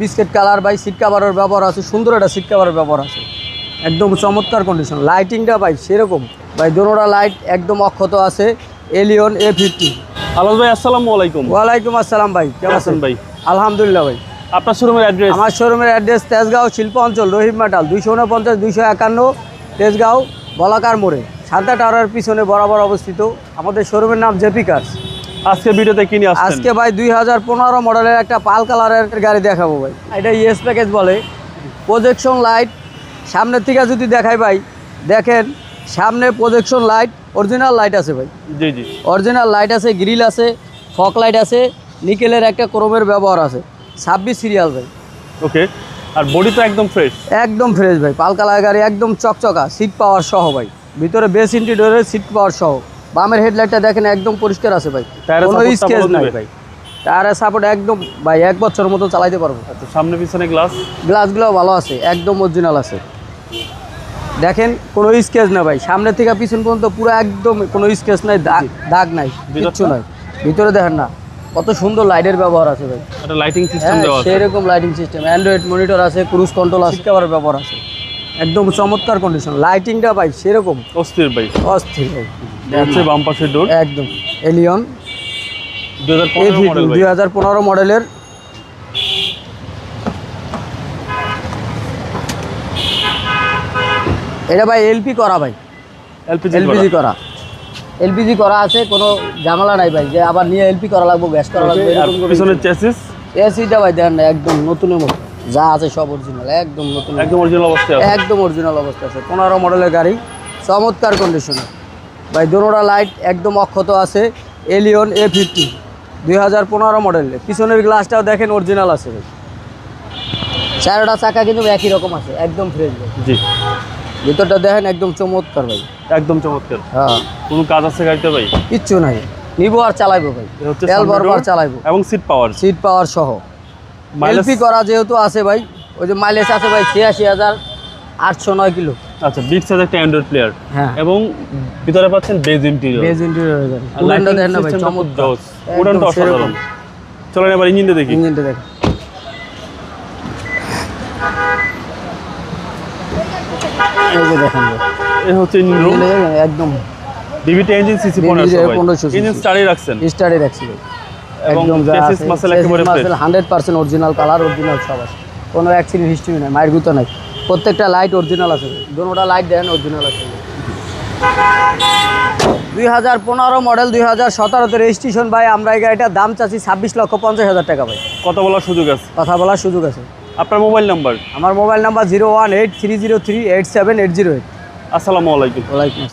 Biscuit colour by seat কাভারের ব্যবহার আছে সুন্দর একটা সিট কাভারের ব্যবহার আছে। একদম চমৎকার কন্ডিশন লাইটিংটা ভাই সেরকম। ভাই দোনোটা লাইট একদম অক্ষত আছে এলিয়ন এ ফিফটি আলাদ ভাই আসসালামু আলাইকুম। ওয়ালাইকুম আসসালাম ভাই কেমন আছেন আছেন? ভাই? আলহামদুলিল্লাহ ভাই। আপনার শোরুমের অ্যাড্রেস আমার শোরুমের অ্যাড্রেস তেজগাঁও শিল্প অঞ্চল রহিম মাটাল দুইশো উনপঞ্চাশ দুইশো একান্ন তেজগাঁও বলাকার মোড়ে। সান্তা টাওয়ারের পিছনে বরাবর অবস্থিত। আমাদের শোরুমের নাম জেপি কার্স আজকে ভিডিওতে কি নিয়ে আসছেন? আজকে ভাই দুই হাজার পনেরো মডেলের একটা পাল কালারের গাড়ি দেখাবো ভাই। এটা ইএস প্যাকেজ বলে। প্রজেকশন লাইট সামনের থেকে যদি দেখাই ভাই দেখেন সামনে প্রজেকশন লাইট অরিজিনাল লাইট আছে ভাই। জি জি। অরিজিনাল লাইট আছে গ্রিল আছে ফক লাইট আছে নিকেলের একটা ক্রোমের ব্যবহার আছে। ছাব্বিশ সিরিয়াল ভাই। ওকে আর বডি তো একদম ফ্রেশ একদম ফ্রেশ ভাই। পাল কালার গাড়ি একদম চকচকা সিট পাওয়ার সহ ভাই। ভিতরে বেস ইন্টিরিয়রের সিট পাওয়ার সহ। বামের হেডলাইটটা দেখেন একদম পরিষ্কার আছে ভাই। কোনো স্কেচ নাই ভাই। টায়ারের সাপোর্ট একদম ভাই এক বছরের মতো চালাইতে পারব। আচ্ছা সামনে পিছনে গ্লাস গ্লাসগুলো ভালো আছে একদম অরিজিনাল আছে। দেখেন কোনো স্কেচ না ভাই। সামনে থেকে পিছন পর্যন্ত পুরো একদম কোনো স্কেচ নাই দাগ দাগ নাই কিচ্ছু নাই। ভিতরে দেখেন না কত সুন্দর লাইটের ব্যবহার আছে ভাই। লাইটিং সিস্টেম হ্যাঁ দেওয়া আছে। সেই লাইটিং সিস্টেম অ্যান্ড্রয়েড মনিটর আছে ক্রুজ কন্ট্রোল আছে। ব্যবহার আছে। একদম চমৎকার কন্ডিশন লাইটিংটা ভাই সেরকম। অস্থির ভাই। অস্থির ভাই। হচ্ছে বাম পাশের ডোর একদম। এলিয়ন দুই হাজার পনেরো মডেলের এটা ভাই এলপি করা ভাই। এলপিজি করা। এলপিজি করা আছে কোনো ঝামেলা নাই ভাই। যে আবার নিয়ে এলপি করা লাগবে গ্যাস করা লাগবে পিছনের চেসিস এসিটা ভাই দেখেন না একদম নতুনের মতো। যা আছে সব অরিজিনাল একদম নতুন। একদম অরিজিনাল অবস্থা আছে। একদম অরিজিনাল অবস্থা আছে। পনেরো মডেলের গাড়ি চমৎকার কন্ডিশনে ভাই দোনোটা লাইট একদম অক্ষত আছে এলিয়ন এ ফিফটি দুই হাজার পনেরো মডেলের পিছনের গ্লাসটাও দেখেন অরিজিনাল আছে ভাই। চারোটা চাকা কিন্তু একই রকম আছে একদম ফ্রেশ জি। ভিতরটা দেখেন একদম চমৎকার ভাই। একদম চমৎকার। হ্যাঁ। কোনো কাজ আছে গাড়িতে ভাই? কিচ্ছু নাই। নিবো আর চালাইবো ভাই। তেল বরবার চালাইবো। এবং সিট পাওয়ার সিট পাওয়ার সহ। এলপি করা যেহেতু আছে ভাই ওই যে মাইলেজ আছে ভাই ছিয়াশি হাজার আটশো নয় কিলো। আচ্ছা বিগ সাইজ একটা অ্যান্ড্রয়েড প্লেয়ার হ্যাঁ। এবং ভিতরে পাচ্ছেন বেজ ইন্টেরিয়র বেজ ইন্টেরিয়র উড়ানটা দেখেন না ভাই চমৎকার। উড়ানটা। অসাধারণ। চলেন এবার ইঞ্জিনটা দেখি। ইঞ্জিনটা দেখেন। এই যে দেখেন এই হচ্ছে ইঞ্জিন রুম একদম। ডিভিটি ইঞ্জিন সিসি DVT পনেরোশো 1500 ইঞ্জিন স্টারই রাখছেন। স্টারে রাখছি ভাই। একদম যা আছে muscle একেবারে fresh। Hundred percent original colour original সব আছে। কোনো অ্যাক্সিডেন্ট হিস্ট্রি নাই মায়ের গুতো নাই। প্রত্যেকটা লাইট অরিজিনাল আছে। দুটা লাইট দেন অরিজিনাল আছে। দুই হাজার পনেরো মডেল দুই হাজার সতেরোতে রেজিস্ট্রেশন ভাই আমরা এই গাড়িটার দাম চাচ্ছি ছাব্বিশ লক্ষ পঞ্চাশ হাজার টাকা ভাই। কত বলার সুযোগ আছে। কথা বলার সুযোগ আছে। আপনার মোবাইল নাম্বার আমার mobile number zero one eight three zero three eight seven eight zero eight আসসালামু আলাইকুম। ওয়ালাইকুম